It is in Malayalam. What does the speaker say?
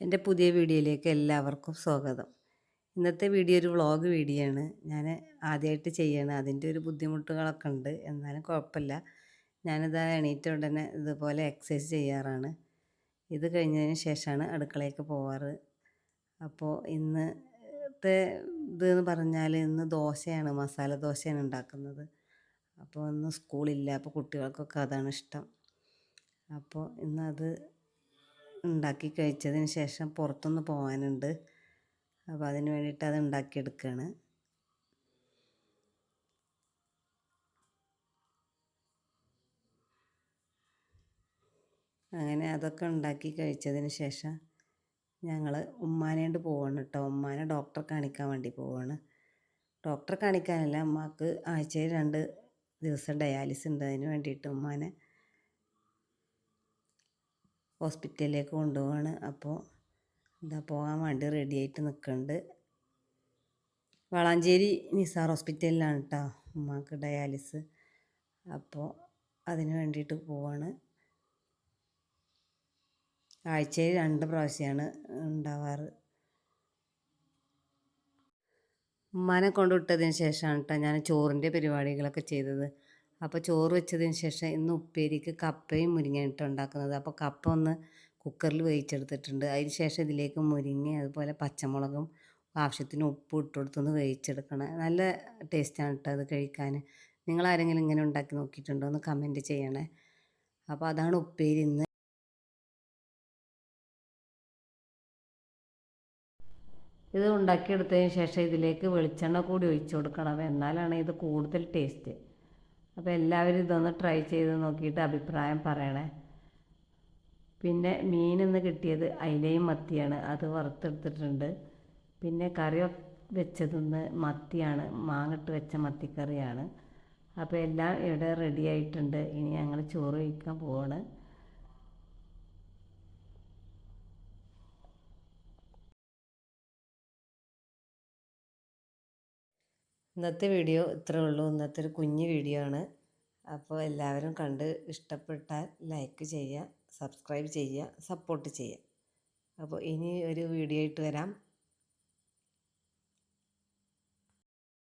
എന്റെ പുതിയ വീഡിയോയിലേക്ക് എല്ലാവർക്കും സ്വാഗതം. ഇന്നത്തെ വീഡിയോ ഒരു വ്ളോഗ് വീഡിയോ ആണ്. ഞാൻ ആദ്യമായിട്ട് ചെയ്യണം. അതിന്റെ ഒരു ബുദ്ധിമുട്ടുകളൊക്കെ ഉണ്ട്. എന്നാലും കുഴപ്പമില്ല. ഞാനിത് എണീറ്റ ഉടനെ ഇതുപോലെ എക്സസൈസ് ചെയ്യാറാണ്. ഇത് കഴിഞ്ഞതിന് ശേഷമാണ് അടുക്കളയ്ക്ക് പോവാറ്. അപ്പോൾ ഇന്നത്തെ ഇതെന്ന് പറഞ്ഞാൽ ഇന്ന് ദോശയാണ് മസാല ദോശയാണ് ഉണ്ടാക്കുന്നത്. അപ്പോൾ ഇന്ന് സ്കൂളില്ല. അപ്പോൾ കുട്ടികൾക്കൊക്കെ അതാണ് ഇഷ്ടം. അപ്പോൾ ഇന്നത് ഉണ്ടാക്കി കഴിച്ചതിന് ശേഷം പുറത്തൊന്ന് പോകാനുണ്ട്. അപ്പോൾ അതിന് വേണ്ടിയിട്ട് അത് ഉണ്ടാക്കിയെടുക്കുകയാണ് അങ്ങനെ അതൊക്കെ ഉണ്ടാക്കി കഴിച്ചതിന് ശേഷം ഞങ്ങൾ ഉമ്മാനേണ്ട് പോവാണ് കേട്ടോ ഉമ്മാനെ ഡോക്ടറെ കാണിക്കാൻ വേണ്ടി പോവാണ്. ഡോക്ടറെ കാണിക്കാനല്ല അമ്മയ്ക്ക് ആഴ്ചയിൽ രണ്ട് ദിവസം ഡയാലിസിസ് ഉണ്ട് അതിന് വേണ്ടിയിട്ട് ഉമ്മാനെ ഹോസ്പിറ്റലിലേക്ക് കൊണ്ടുപോവാണ്. അപ്പോൾ എന്താ പോകാൻ വേണ്ടി റെഡി ആയിട്ട് നിൽക്കുന്നുണ്ട് വളാഞ്ചേരി നിസാർ ഹോസ്പിറ്റലിലാണ് കേട്ടോ ഉമ്മാക്ക് ഡയാലിസ് അപ്പോൾ അതിന് വേണ്ടിയിട്ട് പോവാണ്. ആഴ്ചയിൽ രണ്ട് പ്രാവശ്യമാണ് ഉണ്ടാവാറ്. ഉമ്മാനെ കൊണ്ടുവിട്ടതിന് ശേഷമാണ് കേട്ടോ ഞാൻ ചോറിന്റെ പരിപാടികളൊക്കെ ചെയ്തത്. അപ്പോൾ ചോറ് വെച്ചതിന് ശേഷം ഇന്ന് ഉപ്പേരിക്ക് കപ്പയും മുരിങ്ങയിട്ട് ഉണ്ടാക്കുന്നത്. അപ്പോൾ കപ്പ ഒന്ന് കുക്കറിൽ വേവിച്ചെടുത്തിട്ടുണ്ട്. അതിന് ശേഷം ഇതിലേക്ക് മുരിങ്ങ അതുപോലെ പച്ചമുളകും ആവശ്യത്തിന് ഉപ്പ് ഇട്ട് കൊടുത്തൊന്ന് വേവിച്ചെടുക്കണം. നല്ല ടേസ്റ്റാണ് കേട്ടോ അത് കഴിക്കാൻ നിങ്ങൾ ആരെങ്കിലും ഇങ്ങനെ ഉണ്ടാക്കി നോക്കിയിട്ടുണ്ടോ? എന്ന് കമന്റ് ചെയ്യണേ. അപ്പോൾ അതാണ് ഉപ്പേരി ഇന്ന്. ഇത് ഉണ്ടാക്കിയെടുത്തതിന് ശേഷം ഇതിലേക്ക് വെളിച്ചെണ്ണ കൂടി ഒഴിച്ചു കൊടുക്കണം. എന്നാലാണ് ഇത് കൂടുതൽ ടേസ്റ്റ് അപ്പോൾ എല്ലാവരും ഇതൊന്ന് ട്രൈ ചെയ്ത് നോക്കിയിട്ട് അഭിപ്രായം പറയണേ. പിന്നെ മീൻ ഇന്ന് കിട്ടിയത് അയിലയും മത്തിയാണ്. അത് വറുത്തെടുത്തിട്ടുണ്ട്. പിന്നെ കറി വെച്ചതിന്ന് മത്തിയാണ്. മാങ്ങിട്ട് വെച്ച മത്തിക്കറിയാണ്. അപ്പോൾ എല്ലാം ഇവിടെ റെഡി ആയിട്ടുണ്ട്. ഇനി ഞങ്ങൾ ചോറ് കഴിക്കാൻ പോവാണ്. ഇന്നത്തെ വീഡിയോ ഇത്രേ ഉള്ളൂ. ഇന്നത്തെ ഒരു കുഞ്ഞു വീഡിയോ ആണ്. അപ്പോൾ എല്ലാവരും കണ്ട് ഇഷ്ടപ്പെട്ടാൽ ലൈക്ക് ചെയ്യുക സബ്സ്ക്രൈബ് ചെയ്യുക സപ്പോർട്ട് ചെയ്യുക. അപ്പോൾ ഇനി ഒരു വീഡിയോ ആയിട്ട് വരാം.